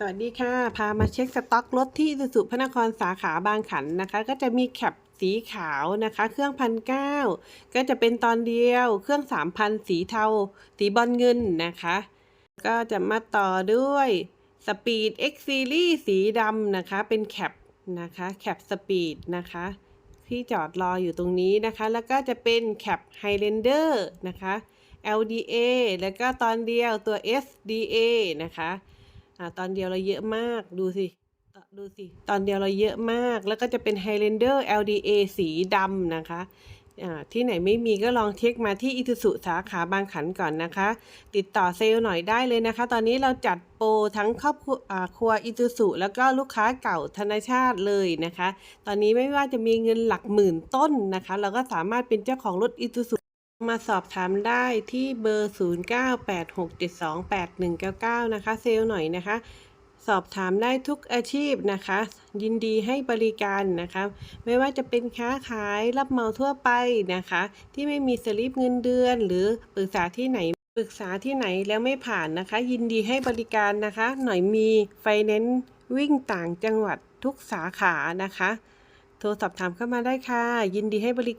สวัสดีค่ะ พามาเช็คสต็อกรถที่สุสุพระนครสาขาบางขันนะคะ ก็จะมีแคปสีขาวนะคะ เครื่องพันเก้าก็จะเป็นตอนเดียว เครื่องสามพันสีเทา สีบอลเงินนะคะ ก็จะมาต่อด้วยสปีด X Series สีดำนะคะ เป็นแคปนะคะ แคปสปีดนะคะ ที่จอดรออยู่ตรงนี้นะคะ แล้วก็จะเป็นแคป Highlander นะคะ LDA แล้วก็ตอนเดียวตัว SDA นะคะ อ่าตอนเดียวเราเยอะมากดูสิดูสิ ตอนเดียวเราเยอะมาก แล้วก็จะเป็น Highlander LDA สีดำนะคะอ่าที่ไหนไม่มีก็ลองเช็คมาที่อิ u สุสาขาบางขันก่อนนะคะ ติดต่อเซลล์หน่อยได้เลยนะคะ ตอนนี้เราจัดโปรทั้งครอบครัวอ่าครัวอิ u สุแล้วก็ลูกค้าเก่าธนชาติเลยนะคะ ตอนนี้ไม่ว่าจะมีเงินหลักหมื่นต้นนะคะ เราก็สามารถเป็นเจ้าของรถอิ u สุ มาสอบถามได้ที่เบอร์ 0986728199 นะคะ เซลหน่อยนะคะ สอบถามได้ทุกอาชีพนะคะ ยินดีให้บริการนะคะ ไม่ว่าจะเป็นค้าขายรับเหมาทั่วไปนะคะ ที่ไม่มีสลิปเงินเดือน หรือปรึกษาที่ไหนปรึกษาที่ไหนแล้วไม่ผ่านนะคะ ยินดีให้บริการนะคะ หน่อยมีไฟแนนซ์วิ่งต่างจังหวัดทุกสาขานะคะ โทรสอบถามเข้ามาได้ค่ะ ยินดีให้บริ